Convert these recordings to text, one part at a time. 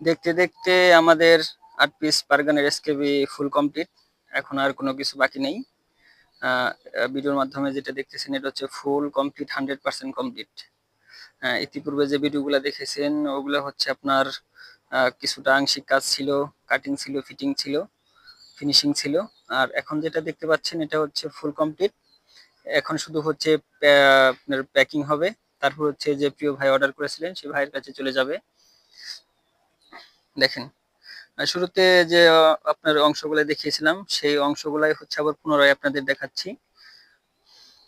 দেখতে দেখতে আমাদের আট পিস বার্গানের এসকেবি ফুল কমপ্লিট এখন আর কোনো কিছু বাকি নেই। ভিডিওর মাধ্যমে যেটা দেখতেছেন, এটা হচ্ছে full complete hundred percent complete ইতিপূর্বে যে ভিডিওগুলো দেখেছেন, ওগুলো হচ্ছে আপনার কিছুটা আংশিক কাজ ছিল কাটিং ছিল ফিটিং ছিল ফিনিশিং ছিল। আর এখন যেটা দেখতে পাচ্ছেন, এটা হচ্ছে ফুল কমপ্লিট এখন শুধু হচ্ছে আপনার প্যাকিং হবে। তারপর হচ্ছে যে প্রিয় ভাই অর্ডার করেছিলেন, সে ভাইয়ের কাছে চলে যাবে। দেখেন। শুরুতে যে আপনার অংশগুলো দেখিয়েছিলাম, সেই অংশগুলাই হচ্ছে আবার পুনরায় আপনাদের দেখাচ্ছি।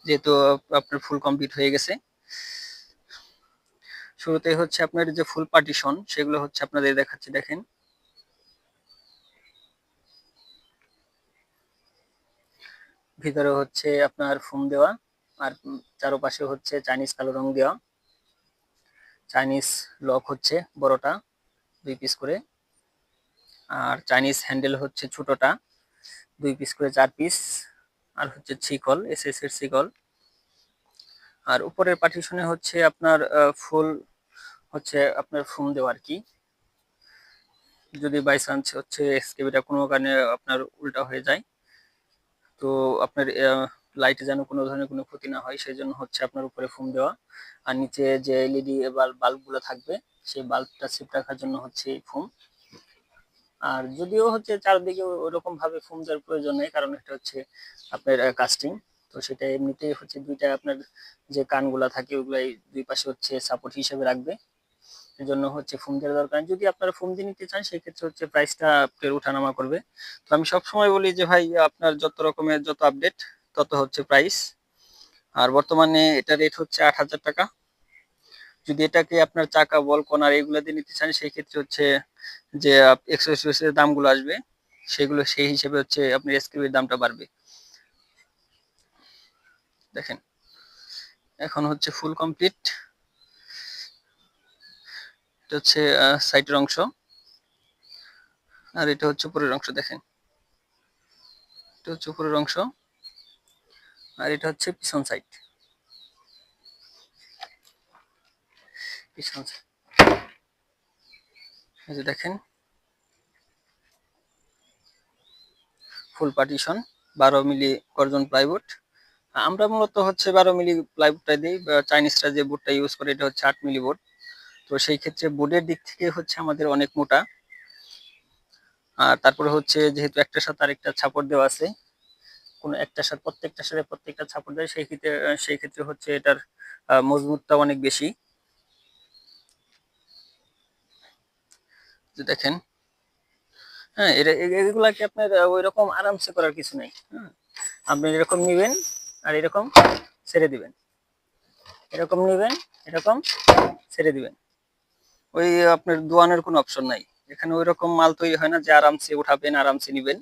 যেহেতু আপনার ফুল কমপ্লিট হয়ে গেছে। শুরুতে হচ্ছে আপনার যে ফুল পার্টিশন সেগুলো হচ্ছে আপনাদের দেখাচ্ছি, দেখেন। ভিতরে হচ্ছে আপনার ফোম দেওয়া, আর চারপাশে হচ্ছে চাইনিজ কালো রং দেওয়া। চাইনিজ লক হচ্ছে বড়টা। দুই পিস করে। আর চাইনিজ হ্যান্ডেল হচ্ছে ছোটটা, দুই পিস করে চার পিস আর হচ্ছে ছিকল এস এস এর ছিকল। আর উপরের পার্টিশনে হচ্ছে আপনার ফুল হচ্ছে আপনার ফোম দেওয়া আর কি। যদি বাই চান্স হচ্ছে এক্সকেবিটা কোনো কারণে আপনার উল্টা হয়ে যায়, তো আপনার লাইটে যেন কোনো ধরনের কোনো ক্ষতি না হয়, সেই জন্য হচ্ছে আপনার উপরে ফোম দেওয়া। আর নিচে যে এলইডি বাল্বগুলো থাকবে সেই বাল্বটা সেট রাখার জন্য হচ্ছে এই ফোম আর যদিও হচ্ছে চারদিকে ওরকম ভাবে ফোম দেওয়ার প্রয়োজন নেই, কারণ এটা হচ্ছে আপনার কাস্টিং তো সেটা এমনিতেই হচ্ছে দুইটা আপনার যে কানগুলা থাকে, ওগুলাই দুই পাশে হচ্ছে সাপোর্ট হিসেবে রাখবে। জন্য হচ্ছে ফোম দেওয়ার দরকার যদি আপনারা ফোম দিয়ে নিতে চান, সেক্ষেত্রে হচ্ছে প্রাইসটা আপনার উঠানামা করবে। তো আমি সবসময় বলি যে ভাই, আপনার যত রকমের যত আপডেট তত হচ্ছে প্রাইস আর বর্তমানে এটা রেট হচ্ছে আট হাজার টাকা। যদি এটাকে আপনার চাকা, বল কোনার এগুলো দিয়ে নিতে চান সেই ক্ষেত্রে হচ্ছে যে এক্সেসরিজ এর দামগুলো আসবে। সেগুলো সেই হিসেবে হচ্ছে আপনার এসকেবির দামটা বাড়বে। দেখেন, এখন হচ্ছে ফুল কমপ্লিট এটা হচ্ছে সাইডের অংশ। আর এটা হচ্ছে উপরের অংশ, দেখেন। এটা হচ্ছে উপরের অংশ। আর এটা হচ্ছে পিছন সাইড দেখেন। ফুল পার্টিশন বারো মিলি গর্জন প্লাইউড আমরা মূলত হচ্ছে বারো মিলি প্লাইউডটা দিই। চাইনিজরা যে বোর্ডটা ইউজ করে, এটা হচ্ছে আট মিলি বোর্ড তো সেই ক্ষেত্রে বোর্ডের দিক থেকে হচ্ছে আমাদের অনেক মোটা। আর তারপরে হচ্ছে যেহেতু একটার সাথে আরেকটা ছাপড় দেওয়া আছে, কোনো একটার সাথে প্রত্যেকটার সাথে প্রত্যেকটা ছাপড় দেয়, সেই ক্ষেত্রে সেই ক্ষেত্রে হচ্ছে এটার মজবুতটা অনেক বেশি। যে দেখেন হ্যাঁ এটা এ- এগুলাকে আপনার ওই রকম আরামসে করার কিছু নেই হ্যাঁ আপনি এরকম নিবেন আর এরকম ছেড়ে দিবেন। এরকম নিবেন, এরকম ছেড়ে দিবেন। ওই আপনার দোয়ানের কোনো অপশন নাই। এখানে ওই রকম মাল তৈরি হয় না যে আরামসে উঠাবেন, আরামসে নিবেন।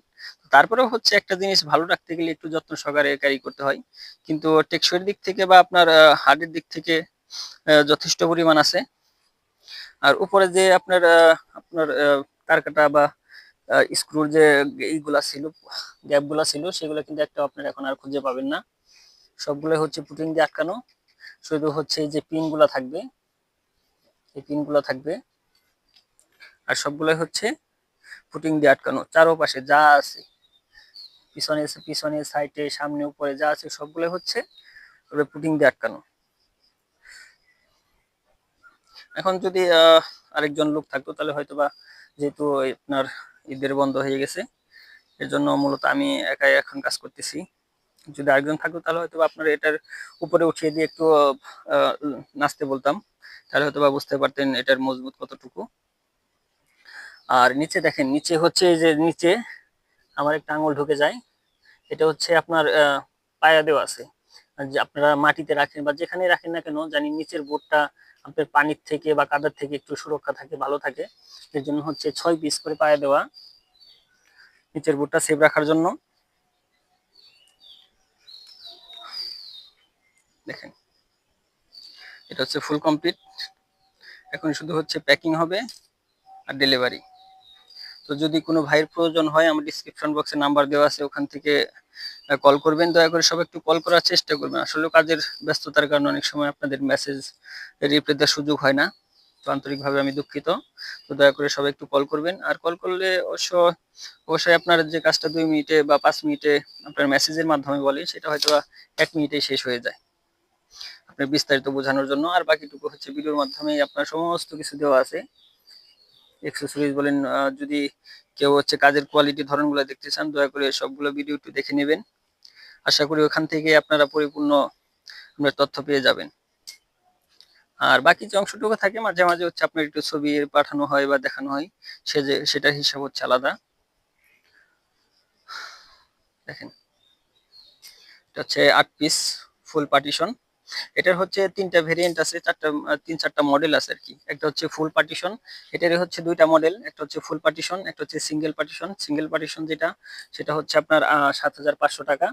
তারপরেও হচ্ছে একটা জিনিস ভালো রাখতে গেলে একটু যত্ন সহকারে ক্যারি করতে হয়। কিন্তু টেকসইয়ের দিক থেকে বা আপনার হার্ডের দিক থেকে যথেষ্ট পরিমাণ আছে। আর উপরে যে আপনার আপনার তার কাটা বা স্ক্রুর যে এইগুলা ছিল গ্যাপগুলা ছিল, সেগুলো কিন্তু একটা আপনার এখন আর খুঁজে পাবেন না। সবগুলো হচ্ছে পুটিং দিয়ে আটকানো। শুধু হচ্ছে যে পিনগুলা থাকবে, এই পিনগুলো থাকবে। আর সবগুলোই হচ্ছে পুটিং দিয়ে আটকানো। চারোপাশে যা আছে, পিছনে পিছনে সাইডে সামনে, উপরে যা আছে সবগুলো হচ্ছে পুটিং দিয়ে আটকানো। এখন যদি আরেকজন লোক থাকতো, তাহলে হয়তো বা যেহেতু আপনার ঈদের বন্ধ হয়ে গেছে এর জন্য মূলত আমি একাই এখন কাজ করতেছি। যদি আরেকজন থাকতো, তাহলে হয়তো আপনার এটার উপরে উঠিয়ে দিয়ে একটু নাচতে বলতাম। তাহলে হয়তো বা বুঝতে পারতেন এটার মজবুত কতটুকু। আর নিচে দেখেন, নিচে হচ্ছে যে নিচে আমার একটা আঙুল ঢুকে যায়। এটা হচ্ছে আপনার পায়া দেওয়া আছে। আপনারা মাটিতে রাখেন বা যেখানে রাখেন না কেন, জানি নিচের বোর্ডটা আপনার পানির থেকে বা কাদার থেকে একটু সুরক্ষা থাকে, ভালো থাকে। এর জন্য হচ্ছে ছয় পিস করে পায়ে দেওয়া নিচের বোর্ডটা সেভ রাখার জন্য। দেখেন, এটা হচ্ছে ফুল কমপ্লিট এখন শুধু হচ্ছে প্যাকিং হবে আর ডেলিভারি তো যদি কোনো ভাইয়ের প্রয়োজন হয়, আমার ডিসক্রিপশন বক্সে নাম্বার দেওয়া আছে, ওখান থেকে কল করবেন, দয়া করে সব একটু কল করার চেষ্টা করবেন। আসলে কাজের ব্যস্ততার কারণে অনেক সময় আপনাদের মেসেজ রিপ্লাই দেওয়ার সুযোগ হয় না, তো আন্তরিকভাবে আমি দুঃখিত। তো দয়া করে সবাই একটু কল করবেন। আর কল করলে অবশ্য, অবশ্যই আপনার যে কাজটা দুই মিনিটে বা পাঁচ মিনিটে আপনার মেসেজের মাধ্যমে বলে সেটা হয়তো এক মিনিটেই শেষ হয়ে যায় আপনার বিস্তারিত বোঝানোর জন্য। আর বাকিটুকু হচ্ছে ভিডিওর মাধ্যমে আপনার সমস্ত কিছু দেওয়া আছে। এক্সেসরিজ বলেন যদি কেউ হচ্ছে কাজের কোয়ালিটি ধরনগুলো দেখতে চান, দয়া করে সবগুলো ভিডিও একটু দেখে নেবেন। আশা করি ওখান থেকে আপনারা পরিপূর্ণ আপনার তথ্য পেয়ে যাবেন। আর বাকি যে অংশটুকু থাকে, মাঝে মাঝে হচ্ছে আপনার একটু ছবি পাঠানো হয় বা দেখানো হয় সে যে সেটার হিসাব হচ্ছে আলাদা। দেখেন, এটা হচ্ছে আট পিস ফুল পার্টিশন এটার হচ্ছে তিনটা ভেরিয়েন্ট আছে, চারটা, তিন, চারটা মডেল আছে আর কি। একটা হচ্ছে ফুল পার্টিশন এটারই হচ্ছে দুইটা মডেল একটা হচ্ছে ফুল পার্টিশন একটা হচ্ছে সিঙ্গেল পার্টিশন সিঙ্গেল পার্টিশন যেটা, সেটা হচ্ছে আপনার সাত হাজার পাঁচশো টাকা।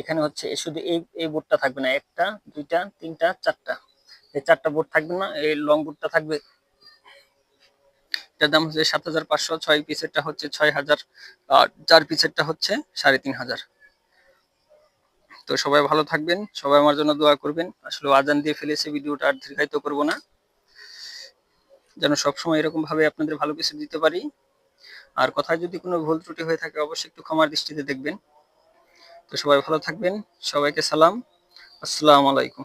এখানে হচ্ছে শুধু এই এই বোর্ডটা থাকবে না, একটা, দুইটা, তিনটা, চারটা। এই চারটা বোর্ড থাকবে না, এই লং বোর্ডটা থাকবে। এটার দাম হচ্ছে সাত হাজার পাঁচশো, ছয় পিসেরটা হচ্ছে ছয় হাজার চার পিসেরটা হচ্ছে সাড়ে তিন হাজার। তো সবাই ভালো থাকবেন, সবাই আমার জন্য দোয়া করবেন। আসলে আজান দিয়ে ফেলেছে, ভিডিওটা আর দীর্ঘায়িত করব না। যেন সবসময় এরকম ভাবে আপনাদের ভালো কিছু দিতে পারি। আর কথায় যদি কোনো ভুল ত্রুটি হয়ে থাকে, অবশ্যই একটু ক্ষমার দৃষ্টিতে দেখবেন। তো সবাই ভালো থাকবেন, সবাইকে সালাম। আসসালামু আলাইকুম।